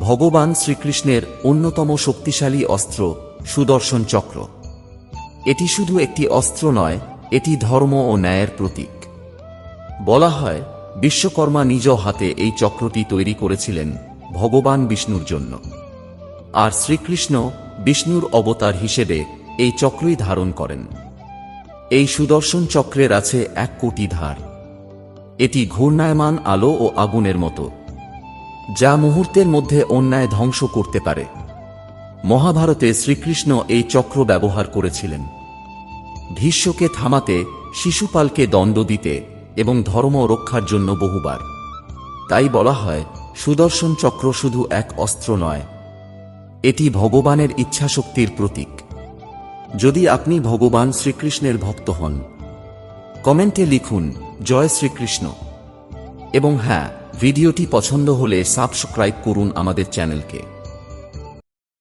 ভগবান শ্রীকৃষ্ণের অন্যতম শক্তিশালী অস্ত্র, সুদর্শন চক্র। এটি শুধু একটি অস্ত্র নয়, এটি ধর্ম ও ন্যায়ের প্রতীক। বলা হয়, বিশ্বকর্মা নিজ হাতে এই চক্রটি তৈরি করেছিলেন ভগবান বিষ্ণুর জন্য। আর শ্রীকৃষ্ণ বিষ্ণুর অবতার হিসেবে এই চক্রই ধারণ করেন। এই সুদর্শন চক্রের আছে এক কোটি ধার। এটি ঘূর্ণায়মান আলো ও আগুনের মতো। যা মুহূর্তের মধ্যে অন্যায় ধ্বংস করতে পারে। মহাভারতে শ্রীকৃষ্ণ এই চক্র ব্যবহার করেছিলেন। ভীষ্মকে থামাতে, শিশুপালকে দণ্ড দিতে এবং ধর্ম রক্ষার জন্য বহুবার। তাই বলা হয়, সুদর্শন চক্র শুধু এক অস্ত্র নয়, এটি ভগবানের ইচ্ছাশক্তির প্রতীক। যদি আপনি ভগবান শ্রীকৃষ্ণের ভক্ত হন, কমেন্টে লিখুন, জয় শ্রীকৃষ্ণ। এবং হ্যাঁ ভিডিওটি পছন্দ হলে সাবস্ক্রাইব করুন আমাদের চ্যানেলকে।